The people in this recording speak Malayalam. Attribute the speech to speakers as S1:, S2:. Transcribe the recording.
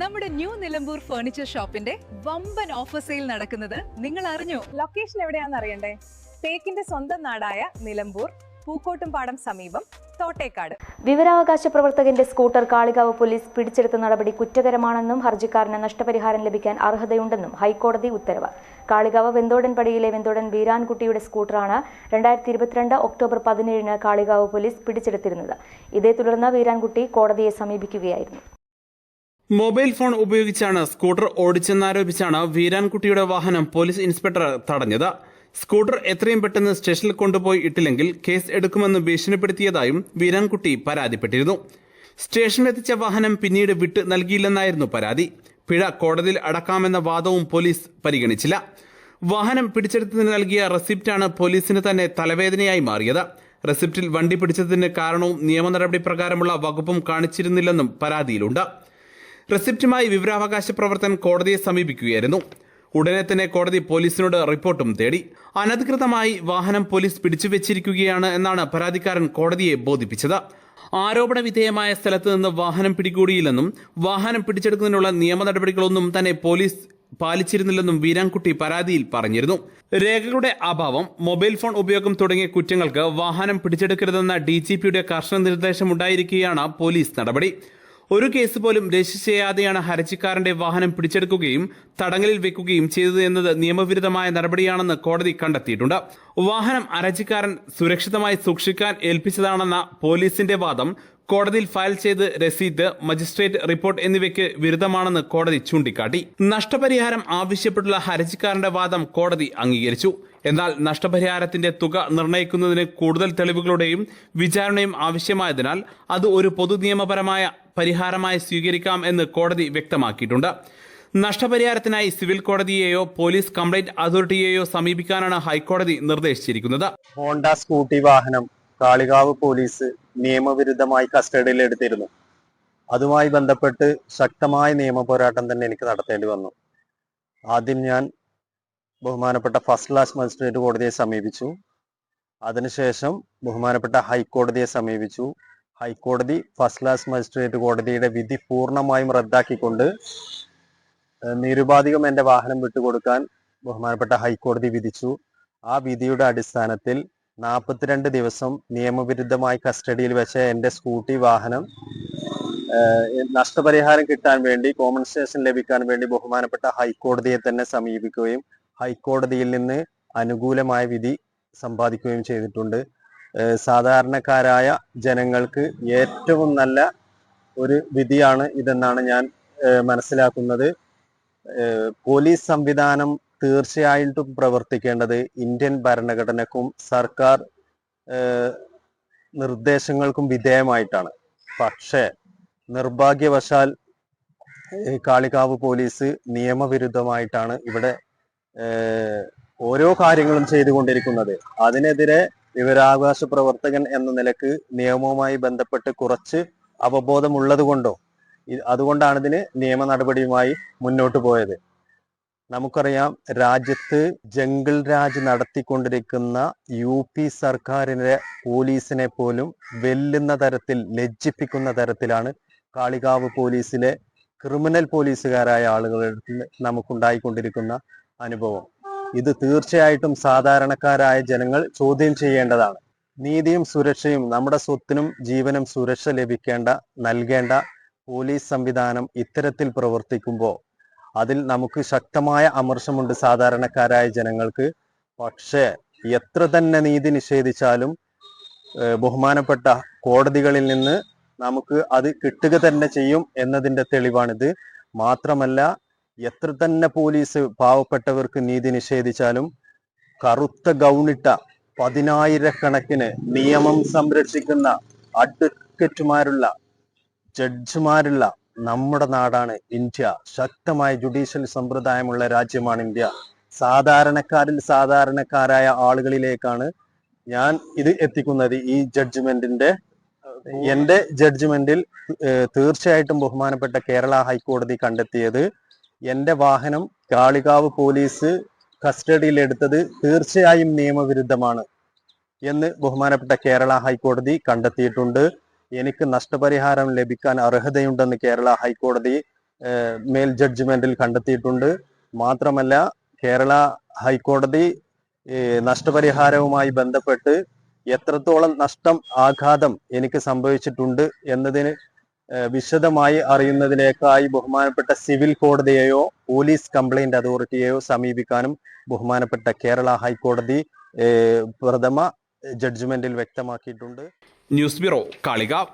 S1: നമ്മുടെ ന്യൂ നിലമ്പൂർ ഫർണിച്ചർ ഷോപ്പിന്റെ വമ്പൻ ഓഫർ സെയിൽ നടക്കുന്നത് നിങ്ങൾ അറിഞ്ഞു?
S2: ലൊക്കേഷൻ എവിടെയാണെന്ന് അറിയണ്ടേ? തേക്കിന്റെ സ്വന്തം നാടായ നിലമ്പൂർ പൂക്കോട്ടുംപാടം സമീപം തോട്ടേക്കാട്.
S3: വിവരാവകാശ പ്രവർത്തകന്റെ സ്കൂട്ടർ കാളികാവ് പോലീസ് പിടിച്ചെടുത്ത നടപടി കുറ്റകരമാണെന്നും ഹർജിക്കാരന് നഷ്ടപരിഹാരം ലഭിക്കാൻ അർഹതയുണ്ടെന്നും ഹൈക്കോടതി ഉത്തരവ്. കാളികാവ് വെന്തോടൻപടിയിലെ വെന്തോടൻ വീരാൻകുട്ടിയുടെ സ്കൂട്ടറാണ് രണ്ടായിരത്തി ഇരുപത്തിരണ്ട് ഒക്ടോബർ പതിനേഴിന് കാളികാവ് പോലീസ് പിടിച്ചെടുത്തിരുന്നത്. ഇതേ തുടർന്ന് വീരാൻകുട്ടി കോടതിയെ സമീപിക്കുകയായിരുന്നു.
S4: മൊബൈൽ ഫോൺ ഉപയോഗിച്ചാണ് സ്കൂട്ടർ ഓടിച്ചെന്നാരോപിച്ചാണ് വീരാൻകുട്ടിയുടെ വാഹനം പോലീസ് ഇൻസ്പെക്ടർ തടഞ്ഞത്. സ്കൂട്ടർ എത്രയും പെട്ടെന്ന് സ്റ്റേഷനിൽ കൊണ്ടുപോയി ഇട്ടില്ലെങ്കിൽ കേസ് എടുക്കുമെന്ന് ഭീഷണിപ്പെടുത്തിയതായും വീരാൻകുട്ടി പരാതിപ്പെട്ടിരുന്നു. സ്റ്റേഷനിലെത്തിച്ച വാഹനം പിന്നീട് വിട്ട് നൽകിയില്ലെന്നായിരുന്നു പരാതി. പിഴ കോടതിയിൽ അടക്കാമെന്ന വാദവും പോലീസ് പരിഗണിച്ചില്ല. വാഹനം പിടിച്ചെടുത്തതിന് നൽകിയ റെസിപ്റ്റാണ് പോലീസിന് തന്നെ തലവേദനയായി മാറിയത്. റെസിപ്റ്റിൽ വണ്ടി പിടിച്ചതിന് കാരണവും നിയമ നടപടി പ്രകാരമുള്ള വകുപ്പും കാണിച്ചിരുന്നില്ലെന്നും പരാതിയിലുണ്ട്. റെസിപ്റ്റുമായി വിവരാവകാശ പ്രവർത്തകൻ കോടതിയെ സമീപിക്കുകയായിരുന്നു. ഉടനെ തന്നെ കോടതി പോലീസിനോട് റിപ്പോർട്ടും തേടി. അനധികൃതമായി വാഹനം പോലീസ് പിടിച്ചു വെച്ചിരിക്കുകയാണ് എന്നാണ് പരാതിക്കാരൻ കോടതിയെ ബോധിപ്പിച്ചത്. ആരോപണ വിധേയമായ സ്ഥലത്ത് നിന്ന് വാഹനം പിടികൂടിയില്ലെന്നും വാഹനം പിടിച്ചെടുക്കുന്നതിനുള്ള നിയമ നടപടികളൊന്നും തന്നെ പോലീസ് പാലിച്ചിരുന്നില്ലെന്നും വീരാൻകുട്ടി പരാതിയിൽ പറഞ്ഞിരുന്നു. രേഖകളുടെ അഭാവം മൊബൈൽ ഫോൺ ഉപയോഗം തുടങ്ങിയ കുറ്റങ്ങൾക്ക് വാഹനം പിടിച്ചെടുക്കരുതെന്ന ഡി ജി പിയുടെ കർശന നിർദ്ദേശമുണ്ടായിരിക്കെയാണ് പോലീസ് നടപടി. ഒരു കേസ് പോലും രജിസ്റ്റർ ചെയ്യാതെയാണ് ഹർജിക്കാരന്റെ വാഹനം പിടിച്ചെടുക്കുകയും തടങ്കലിൽ വെക്കുകയും ചെയ്തത് എന്നത് നിയമവിരുദ്ധമായ നടപടിയാണെന്ന് കോടതി കണ്ടെത്തിയിട്ടുണ്ട്. വാഹനം ഹരജിക്കാരൻ സുരക്ഷിതമായി സൂക്ഷിക്കാൻ ഏൽപ്പിച്ചതാണെന്ന പോലീസിന്റെ വാദം കോടതിയിൽ ഫയൽ ചെയ്ത് രസീത് മജിസ്ട്രേറ്റ് റിപ്പോർട്ട് എന്നിവയ്ക്ക് വിരുദ്ധമാണെന്ന് കോടതി ചൂണ്ടിക്കാട്ടി. നഷ്ടപരിഹാരം ആവശ്യപ്പെട്ടുള്ള ഹർജിക്കാരന്റെ വാദം കോടതി അംഗീകരിച്ചു. എന്നാൽ നഷ്ടപരിഹാരത്തിന്റെ തുക നിർണയിക്കുന്നതിന് കൂടുതൽ തെളിവുകളുടെയും വിചാരണയും ആവശ്യമായതിനാൽ അത് ഒരു പൊതു നിയമപരമായ പരിഹാരമായി സ്വീകരിക്കാം എന്ന് കോടതി വ്യക്തമാക്കിയിട്ടുണ്ട്. നഷ്ടപരിഹാരത്തിനായി സിവിൽ കോടതിയെയോ പോലീസ് കംപ്ലൈന്റ് അതോറിറ്റിയെയോ സമീപിക്കാനാണ് ഹൈക്കോടതി നിർദ്ദേശിച്ചിരിക്കുന്നത്.
S5: ഹോണ്ട സ്കൂട്ടി വാഹനം കാളികാവ് പോലീസ് നിയമവിരുദ്ധമായി കസ്റ്റഡിയിൽ എടുത്തിരുന്നു. അതുമായി ബന്ധപ്പെട്ട് ശക്തമായ നിയമ പോരാട്ടം തന്നെ എനിക്ക് നടത്തേണ്ടി വന്നു. ആദ്യം ഞാൻ ബഹുമാനപ്പെട്ട ഫസ്റ്റ് ക്ലാസ് മജിസ്ട്രേറ്റ് കോടതിയെ സമീപിച്ചു. അതിനുശേഷം ബഹുമാനപ്പെട്ട ഹൈക്കോടതിയെ സമീപിച്ചു. ഹൈക്കോടതി ഫസ്റ്റ് ക്ലാസ് മജിസ്ട്രേറ്റ് കോടതിയുടെ വിധി പൂർണമായും റദ്ദാക്കിക്കൊണ്ട് നിരുപാധികം എന്റെ വാഹനം വിട്ടുകൊടുക്കാൻ ബഹുമാനപ്പെട്ട ഹൈക്കോടതി വിധിച്ചു. ആ വിധിയുടെ അടിസ്ഥാനത്തിൽ നാൽപ്പത്തിരണ്ട് ദിവസം നിയമവിരുദ്ധമായി കസ്റ്റഡിയിൽ വെച്ച എന്റെ സ്കൂട്ടി വാഹനം നഷ്ടപരിഹാരം കിട്ടാൻ വേണ്ടി കോമ്പൻസേഷൻ ലഭിക്കാൻ വേണ്ടി ബഹുമാനപ്പെട്ട ഹൈക്കോടതിയെ തന്നെ സമീപിക്കുകയും ഹൈക്കോടതിയിൽ നിന്ന് അനുകൂലമായ വിധി സമ്പാദിക്കുകയും ചെയ്തിട്ടുണ്ട്. സാധാരണക്കാരായ ജനങ്ങൾക്ക് ഏറ്റവും നല്ല ഒരു വിധിയാണ് ഇതെന്നാണ് ഞാൻ മനസ്സിലാക്കുന്നത്. പോലീസ് സംവിധാനം തീർച്ചയായിട്ടും പ്രവർത്തിക്കേണ്ടത് ഇന്ത്യൻ ഭരണഘടനക്കും സർക്കാർ നിർദ്ദേശങ്ങൾക്കും വിധേയമായിട്ടാണ്. പക്ഷേ നിർഭാഗ്യവശാൽ കാളികാവ് പോലീസ് നിയമവിരുദ്ധമായിട്ടാണ് ഇവിടെ ഓരോ കാര്യങ്ങളും ചെയ്തുകൊണ്ടിരിക്കുന്നത്. അതിനെതിരെ വിവരാവകാശ പ്രവർത്തകൻ എന്ന നിലയ്ക്ക് നിയമവുമായി ബന്ധപ്പെട്ട് കുറച്ച് അവബോധമുള്ളത് കൊണ്ടോ അതുകൊണ്ടാണ് ഇതിന് നിയമ നടപടിയുമായി മുന്നോട്ട് പോയത്. നമുക്കറിയാം രാജ്യത്ത് ജംഗിൾ രാജ് നടത്തിക്കൊണ്ടിരിക്കുന്ന യു പി സർക്കാരിന്റെ പോലീസിനെ പോലും വെല്ലുന്ന തരത്തിൽ ലജ്ജിപ്പിക്കുന്ന തരത്തിലാണ് കാളികാവ് പോലീസിലെ ക്രിമിനൽ പോലീസുകാരായ ആളുകളിൽ നമുക്കുണ്ടായിക്കൊണ്ടിരിക്കുന്ന അനുഭവം. ഇത് തീർച്ചയായിട്ടും സാധാരണക്കാരായ ജനങ്ങൾ ചോദ്യം ചെയ്യേണ്ടതാണ്. നീതിയും സുരക്ഷയും നമ്മുടെ സ്വത്തിനും ജീവനും സുരക്ഷ ലഭിക്കേണ്ട നൽകേണ്ട പോലീസ് സംവിധാനം ഇത്തരത്തിൽ പ്രവർത്തിക്കുമ്പോൾ അതിൽ നമുക്ക് ശക്തമായ അമർഷമുണ്ട് സാധാരണക്കാരായ ജനങ്ങൾക്ക്. പക്ഷേ എത്ര തന്നെ നീതി നിഷേധിച്ചാലും ബഹുമാനപ്പെട്ട കോടതികളിൽ നിന്ന് നമുക്ക് അത് കിട്ടുക തന്നെ ചെയ്യും എന്നതിന്റെ തെളിവാണിത്. മാത്രമല്ല എത്ര തന്നെ പോലീസ് പാവപ്പെട്ടവർക്ക് നീതി നിഷേധിച്ചാലും കറുത്ത ഗൗണിട്ട പതിനായിരക്കണക്കിന് നിയമം സംരക്ഷിക്കുന്ന അഡ്വക്കറ്റുമാരുള്ള ജഡ്ജിമാരുള്ള നമ്മുടെ നാടാണ് ഇന്ത്യ. ശക്തമായ ജുഡീഷ്യൽ സമ്പ്രദായമുള്ള രാജ്യമാണ് ഇന്ത്യ. സാധാരണക്കാരിൽ സാധാരണക്കാരായ ആളുകളിലേക്കാണ് ഞാൻ ഇത് എത്തിക്കുന്നത് ഈ ജഡ്ജ്മെന്റിന്റെ എന്റെ ജഡ്ജ്മെന്റിൽ തീർച്ചയായിട്ടും ബഹുമാനപ്പെട്ട കേരള ഹൈക്കോടതി കണ്ടെത്തിയത് എന്റെ വാഹനം കാളികാവ് പോലീസ് കസ്റ്റഡിയിൽ എടുത്തത് തീർച്ചയായും നിയമവിരുദ്ധമാണ് എന്ന് ബഹുമാനപ്പെട്ട കേരള ഹൈക്കോടതി കണ്ടെത്തിയിട്ടുണ്ട്. എനിക്ക് നഷ്ടപരിഹാരം ലഭിക്കാൻ അർഹതയുണ്ടെന്ന് കേരള ഹൈക്കോടതി മേൽ ജഡ്ജ്മെന്റിൽ കണ്ടെത്തിയിട്ടുണ്ട്. മാത്രമല്ല കേരള ഹൈക്കോടതി നഷ്ടപരിഹാരവുമായി ബന്ധപ്പെട്ട് എത്രത്തോളം നഷ്ടം ആഘാതം എനിക്ക് സംഭവിച്ചിട്ടുണ്ട് എന്നതിന് വിശദമായി അറിയുന്നതിലേക്കായി ബഹുമാനപ്പെട്ട സിവിൽ കോടതിയെയോ പോലീസ് കംപ്ലൈന്റ് അതോറിറ്റിയെയോ സമീപിക്കാനും ബഹുമാനപ്പെട്ട കേരള ഹൈക്കോടതി പ്രഥമ ജഡ്ജ്മെന്റിൽ വ്യക്തമാക്കിയിട്ടുണ്ട്.
S4: News bureau Kalikavu.